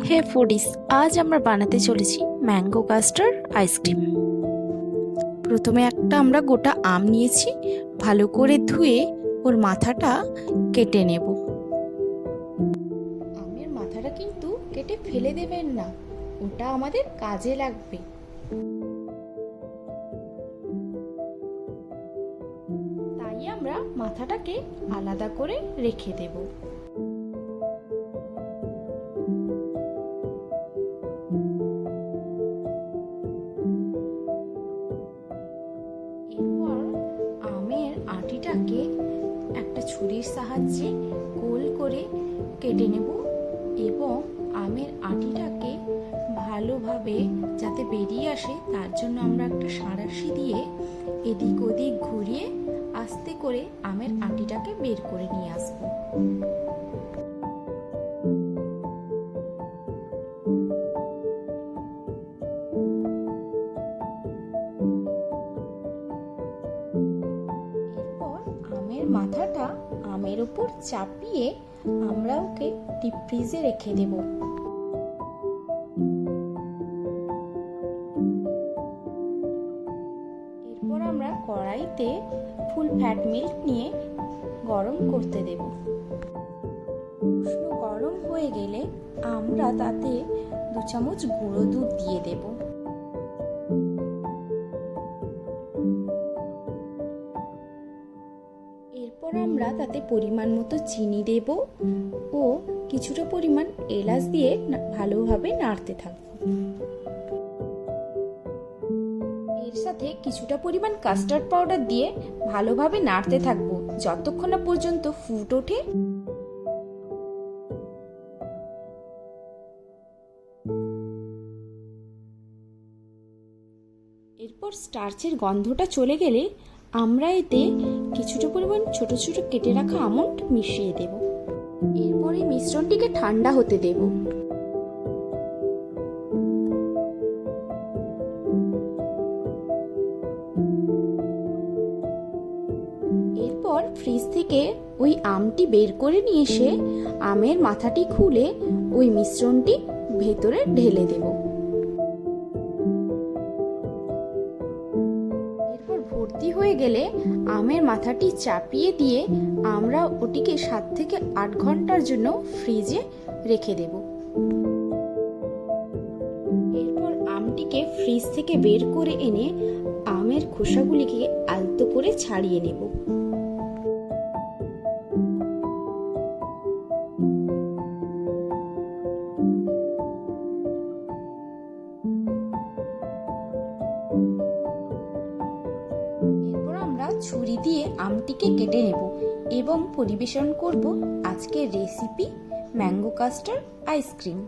হে foodies, আজ আমরা বানাতে চলেছি ম্যাঙ্গো কাস্টার্ড আইসক্রিম। প্রথমে একটা আমরা গোটা আম নিয়েছি, ভালো করে ধুয়ে ওর মাথাটা কেটে নেব। আমের মাথাটা কিন্তু কেটে ফেলে দেবেন না, ওটা আমাদের কাজে লাগবে। তাই আমরা মাথাটাকে আলাদা করে রেখে দেবো। আটিটাকে একটা ছুরির সাহায্যে গোল করে কেটে নেব এবং আমের আটিটাকে ভালোভাবে যাতে বেরিয়ে আসে, তার জন্য আমরা একটা সাঁড়াশি দিয়ে এদিক ওদিক ঘুরিয়ে আস্তে করে আমের আটিটাকে বের করে নিয়ে আসব। আমের মাথাটা আমের উপর চাপিয়ে আমরা ওকে ডিপ ফ্রিজে রেখে দেব। এরপর আমরা কড়াইতে ফুল ফ্যাট মিল্ক নিয়ে গরম করতে দেব। উষ্ণ গরম হয়ে গেলে আমরা তাতে দু চামচ গুঁড়ো দুধ দিয়ে দেবো। এরপর আমরা তাতে পরিমাণ মতো চিনি দেব ও কিছুটা পরিমাণ এলাচ দিয়ে ভালোভাবে নাড়তে থাকব। এর সাথে কিছুটা পরিমাণ কাস্টার্ড পাউডার দিয়ে ভালোভাবে নাড়তে থাকব যতক্ষণ না পর্যন্ত ফুট ওঠে। এরপর স্টার্চের গন্ধটা চলে গেলে আমরা এতে কিছুটা পরিমাণ ছোট ছোট কেটে রাখা আমন্ড মিশিয়ে দেব। এরপর এই মিশ্রণটিকে ঠান্ডা হতে দেব। এরপর ফ্রিজ থেকে ওই আমটি বের করে নিয়ে এসে আমের মাথাটি খুলে ওই মিশ্রণটি ভেতরে ঢেলে দেবো। হয়ে গেলে আমের মাথাটি চাপিয়ে দিয়ে আমরা ওটিকে সাত থেকে আট ঘণ্টার জন্য ফ্রিজে রেখে দেব। এরপর আমটিকে ফ্রিজ থেকে বের করে এনে আমের খোসাগুলিকে আলতো করে ছাড়িয়ে নেব। ছুরি দিয়ে আমটিকে কেটে নেব এবং পরিবেশন করব আজকের রেসিপি ম্যাঙ্গো কাস্টার্ড আইসক্রিম